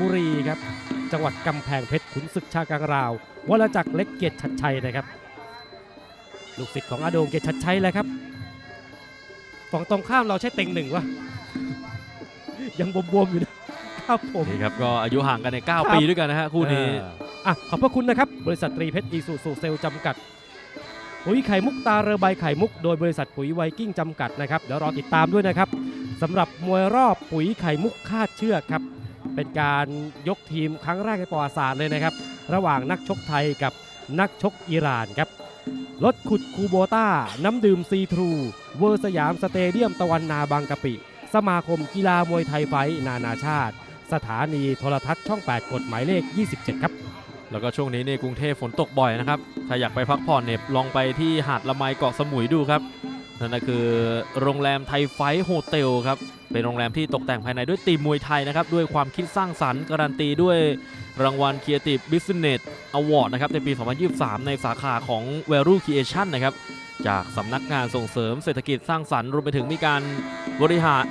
บุรีครับ จังหวัดกำแพงเพชรขุนศึกชากังราววรจักรเล็กเกียรติชัดชัยนะครับ ลูกศิษย์ของอาโดงเกียรติชัดชัยแหละครับฝั่งตรงข้ามเราใช้เต็งหนึ่งวะยังบวมๆอยู่นะครับผมนี่ครับก็อายุห่างกันในครับ9ปีด้วยกันนะฮะคู่นี้เอออะขอบพระคุณนะครับ บริษัทตรีเพชรอีซูซูเซลจำกัดปุ๋ยไข่มุกตาเรือใบไข่มุกโดยบริษัทปุ๋ยไวกิ้งจำกัดนะครับเดี๋ยวรอติดตามด้วยนะครับสำหรับมวยรอบปุ๋ยไข่มุกคาดเชือกครับ เป็นการยกทีมครั้งแรกในประวัติศาสตร์เลยนะครับ ระหว่างนักชกไทยกับนักชกอิหร่านครับรถขุดคูโบต้า น้ำดื่มซีทรู เวอร์สยามสเตเดียมตะวันนาบางกะปิ สมาคมกีฬามวยไทยไฟนานาชาติ สถานีโทรทัศน์ช่อง 8 กฎหมายเลข 27 ครับ แล้วก็ช่วงนี้ในกรุงเทพฝนตกบ่อยนะครับ ถ้าอยากไปพักผ่อนเนี่ยลองไปที่หาดละไมเกาะสมุยดูครับ นั่นก็คือโรงแรมไทยไฟท์โฮเทลครับ เป็นโรงแรมที่ตกแต่งภายในด้วยธีมมวยไทยนะครับ ด้วยความคิดสร้างสรรค์การันตีด้วยรางวัล Creative Business Award นะครับในปี 2023 ในสาขาของ Value Creation นะครับจากสำนักงานส่งเสริมเศรษฐกิจสร้างสรรค์รวมไปถึงมีการบริหาร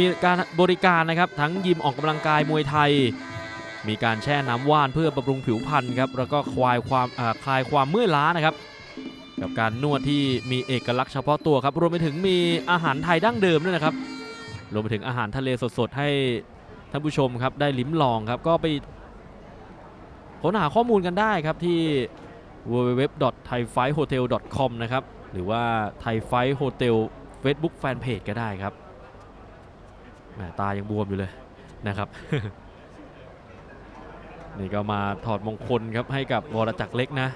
มีการบริการนะครับ ทั้งยิมออกกำลังกายมวยไทย มีการแช่น้ำว่านเพื่อบำรุงผิวพรรณครับแล้วก็คลายความคลายความเมื่อยล้านะครับกับการนวดที่มีเอกลักษณ์เฉพาะตัวครับรวมไปถึงมีอาหารไทยดั้งเดิมด้วยนะครับรวมไปถึงอาหารทะเลสดๆให้ท่านผู้ชมครับได้ลิ้มลองครับก็ไปค้นหาข้อมูลกันได้ครับที่ www.thaifighthotel.com นะครับหรือว่า Thai Fight Hotel Facebook Fanpage ก็ได้ครับแหมตายังบวมอยู่เลยนะครับ นี่ก็มาถอดมงคลครับให้กับวรจักรเล็กนะ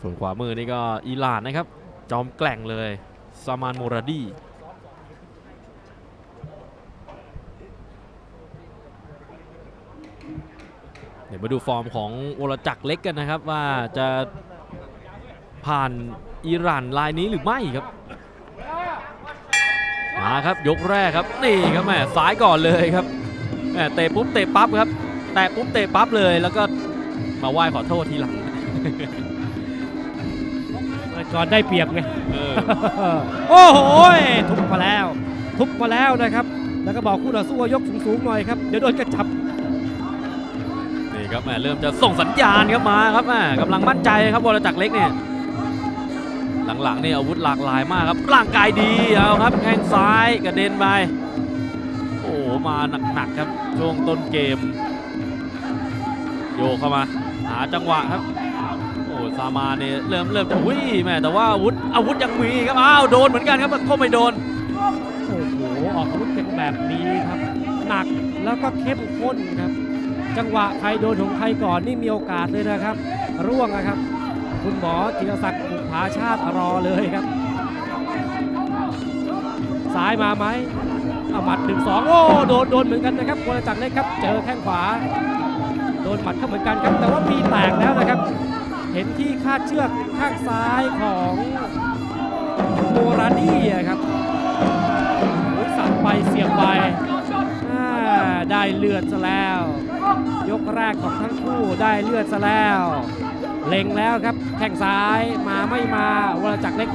ส่วนขวามือนี่ก็อิหร่านนะครับ จอมแกล่งเลยซามานโมราดีเดี๋ยวมาดูฟอร์มของวรจักรเล็กกันนะครับว่าจะผ่านอิหร่านลายนี้หรือไม่ครับ มาครับยกแรกครับนี่ครับแม่ซ้ายก่อนเลยครับแม่เตะปุ๊บเตะปั๊บครับ แตะปุ๊บเตะปั๊บเลย แล้วก็มาไหว้ขอโทษทีหลังก่อนได้เปรียบไงเออโอ้โหยทุบมาแล้ว ทุบมาแล้วนะครับ แล้วก็บอกคู่ต่อสู้ว่ายกสูงๆหน่อยครับเดี๋ยวโดนกระจับนี่ครับแม่เริ่มจะส่งสัญญาณครับมาครับแม่กำลังมั่นใจครับวรจักรเล็กเนี่ย หลังๆนี่อาวุธหลากหลายมากครับร่างกายดีเอาครับแข้งซ้ายกระเด็นไปโอ้โหมาหนักๆครับช่วงต้นเกม โยกเข้ามา หาจังหวะครับโอ้ซามาเนี่ยเริ่มเริ่มจะวิ่แม่แต่ว่าอาวุธอาวุธยังมีครับอ้าวโดนเหมือนกันครับก็ไม่โดนโอ้โหออกอาวุธกันแบบนี้ครับหนักแล้วก็เข้มข้นครับ จังหวะใครโดนของใครก่อนนี่มีโอกาสเลยนะครับ ร่วงนะครับ คุณหมอจิรศักดิ์ บุภาชาติรอเลยครับ ซ้ายมาไหมเอาหมัดหนึ่งสองโอ้โดนโดนเหมือนกันนะครับวรจักรเล็กครับ เจอแข้งขวา โดนหมัดเข้าเหมือนกันครับ แต่ว่ามีแตกแล้วนะครับ เห็นที่คาดเชือกข้างซ้ายของโมราดี้อะครับสับไปเสียบไปได้เลือดซะแล้ว ยกแรกของทั้งคู่ได้เลือดซะแล้ว เล็งแล้วครับแข้งซ้ายมาไม่มาวรจักรเล็ก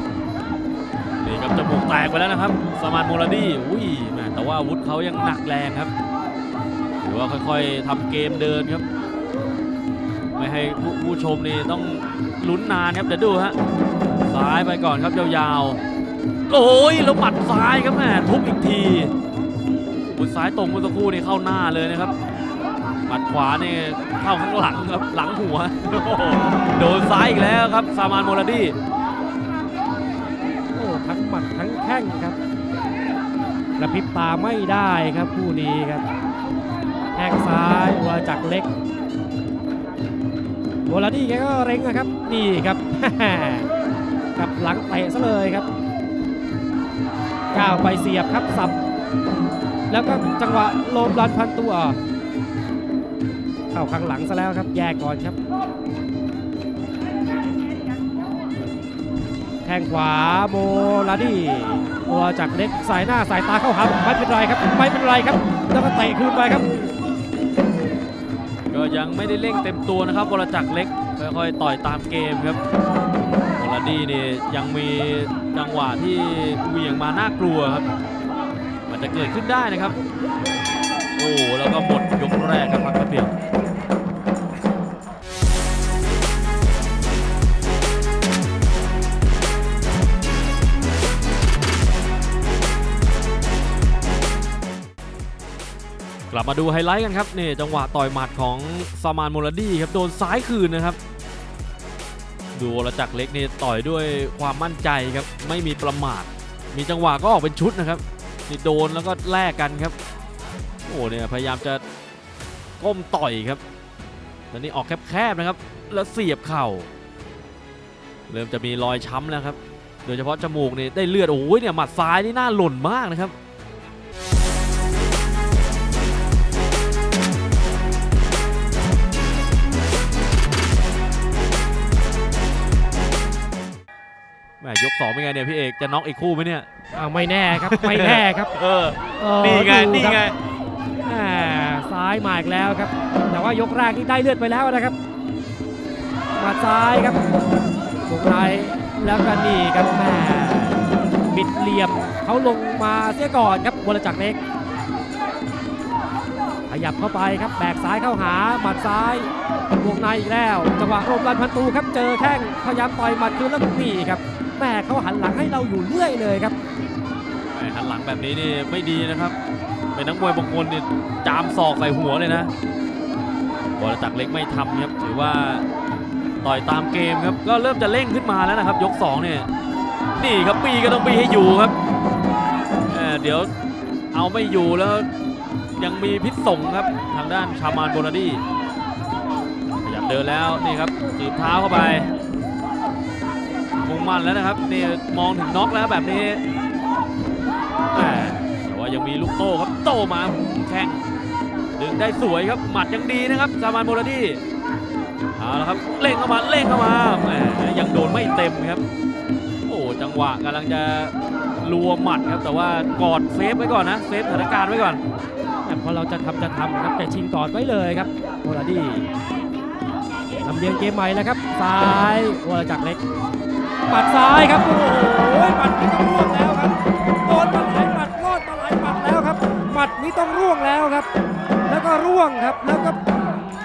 นี่ครับจมูกแตกไปแล้วนะครับ สมานโมลาดี้อุ้ยแม่แต่ว่าอาวุธเขายังหนักแรงครับหรือว่าค่อยๆทำเกมเดินครับ ไม่ให้ผู้ผู้ชมนี่ต้องลุ้นนานครับเดี๋ยวดูฮะซ้ายไปก่อนครับยาวๆโอ้ยแล้วหมัดซ้ายครับแม่ทุบอีกทีบุดซ้ายตรงเมื่อสักครู่นี่เข้าหน้าเลยนะครับ หมัดขวานี่เข้าข้างหลังครับหลังหัว โดนซ้ายอีกแล้วครับซามานโมลาดี้โอ้ทั้งหมัดทั้งแข้งครับกระพริบตาไม่ได้ครับคู่นี้ครับแข้งซ้ายวรจักรเล็กโวลาดี้แกก็เร็งนะครับนี่ครับกับหลังเตะซะเลยครับก้าวไปเสียบครับสับแล้วก็จังหวะโลมรันพันตัว เข้าข้างหลังซะแล้วครับ แยกก่อนครับแข้งขวาโมลาดี้ตัวจากเล็กสายหน้าสายตาเข้าหาไม่เป็นไรครับไม่เป็นไรครับ แล้วก็เตะคืนไปครับ ก็ยังไม่ได้เร่งเต็มตัวนะครับวรจักรเล็กค่อยๆต่อยตามเกมครับวรดี้นี่ยังมีจังหวะที่เหวี่ยงมาน่ากลัวครับมันจะเกิดขึ้นได้นะครับโอ้แล้วก็หมดยกแรกครับพักแป๊บเดียว กลับมาดูไฮไลท์กันครับนี่จังหวะต่อยหมัดของซามานโมลดี้ครับโดนซ้ายคืนนะครับ ดูวรจักเล็กนี่ต่อยด้วยความมั่นใจครับไม่มีประมาท มีจังหวะก็ออกเป็นชุดนะครับนี่โดนแล้วก็แลกกันครับโอ้เนี่ยพยายามจะก้มต่อยครับตอนนี้ออกแคบๆนะครับ แล้วเสียบเข่า เริ่มจะมีรอยช้ำแล้วครับโดยเฉพาะจมูกนี่ได้เลือดโอ้ยเนี่ยหมัดซ้ายนี่น่าหล่นมากนะครับ แหมยกสองเป็นไงเนี่ยพี่เอกจะน็อกอีกคู่ไหมเนี่ยอ่าไม่แน่ครับ ไม่แน่ครับเออเออนี่ไงดูนี่ครับไงแหม่ซ้ายมาอีกแล้วครับ แต่ว่ายกแรกนี่ได้เลือดไปแล้วนะครับหมาซ้ายครับวงในแล้วก็นี่ครับแหม่บิดเหลี่ยมเขาลงมาเสียก่อนครับวรจักรเล็ก ขยับเข้าไปครับแบกซ้ายเข้าหาหมัดซ้ายวงในอีกแล้ว จังหวะรมรันพันตูครับเจอแข้งพยายามต่อยหมัดคืนแล้วนี่ครับแม่เขาหันหลังให้เราอยู่เรื่อยเลยครับหันหลังแบบนี้นี่ไม่ดีนะครับ เป็นนักมวยบางคนนี่จามศอกใส่หัวเลยนะบอลจักเล็กไม่ทำครับถือว่าต่อยตามเกมครับก็เริ่มจะเร่งขึ้นมาแล้วนะครับ ยก2เนี่ยนี่ครับปีก็ต้องปีให้อยู่ครับเอ่เดี๋ยวเอาไม่อยู่แล้วยังมีพิษสงครับทางด้านชามานโบนาดี้ขยับเดินแล้วนี่ครับสืบเท้าเข้าไป งมั่นแล้วนะครับนี่มองถึงน็อกแล้วแบบนี้แต่ว่ายังมีลูกโต้ครับโต้มาแข้งดึงได้สวยครับหมัดยังดีนะครับซามานโมลาดี้เอาละครับเล่งเข้ามาเล่งเข้ามาแหมยังโดนไม่เต็มครับ โอ้จังหวะกำลังจะรัวหมัดครับแต่ว่ากอดเซฟไว้ก่อนนะเซฟสถานการณ์ไว้ก่อนแต่พอเราจะทำจะทำครับแต่ชิงกอนไว้เลยครับโอลาดี้ลำเลียงเกมใหม่แล้วครับซ้ายวรจักรเล็ก ปัดซ้ายครับโอ้โหหมัดนี้ต้องร่วงแล้วครับโดนมาหลายหมัดรอดมาหลายหมัดแล้วครับหมัดนี้ต้องร่วงแล้วครับ แล้วก็ร่วงครับแล้วก็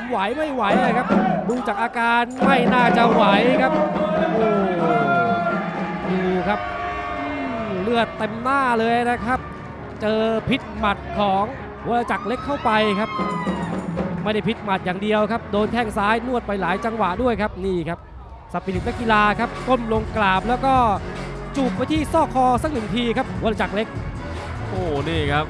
ไหวไม่ไหวอะครับ ดูจากอาการไม่น่าจะไหวครับโอ้ดูครับเลือดเต็มหน้าเลยนะครับ เจอพิษหมัดของวรจักรเล็กเข้าไปครับไม่ได้พิษหมัดอย่างเดียวครับ โดนแข้งซ้ายนวดไปหลายจังหวะด้วยครับนี่ครับ สปิริตนักกีฬาครับก้มลงกราบแล้วก็จูบไปที่ซอกคอสักหนึ่งทีครับวรจักรเล็ก โอ้นี่ครับ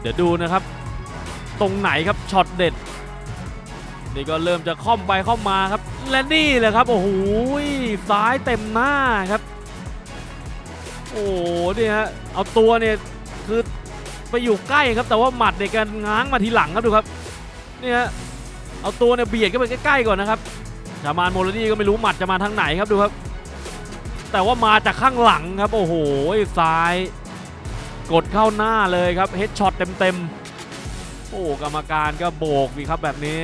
เดี๋ยวดูนะครับ ตรงไหนครับช็อตเด็ด นี่ก็เริ่มจะค่อมไปค่อมมาครับ และนี่แหละครับ โอ้โหซ้ายเต็มหน้าครับ โอ้โหนี่ฮะเอาตัวเนี่ยคือไปอยู่ใกล้ครับแต่ว่าหมัดในยการง้างมาทีหลังครับดูครับนี่ฮะเอาตัวเนี่ยเบียดเข้าไปใกล้ๆก่อนนะครับชามานโมลดี้ก็ไม่รู้หมัดจะมาทางไหนครับดูครับ แต่ว่ามาจากข้างหลังครับโอ้โหซ้าย กดเข้าหน้าเลยครับเฮดช็อตเต็มๆโอ้กรรมการก็โบกดีครับแบบนี้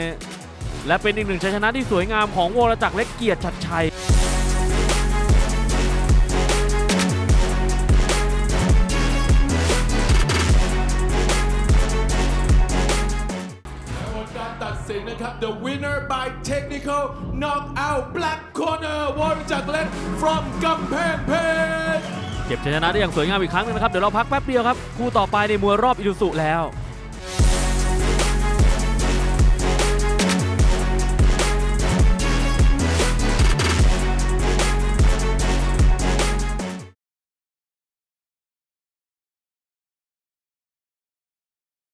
และเป็นอีกหนึ่งชัยชนะที่สวยงามของวรจักรเล็กเกียรติชัดชัย covered by technical knockout black corner วรจักเล็ก from กำแพงเพชร เก็บชัยชนะได้อย่างสวยงามอีกครั้งหนึงนะครับ เดี๋ยวเราพักแป๊บเดียวครับ คู่ต่อไปในมวยรอบอิรุสุแล้ว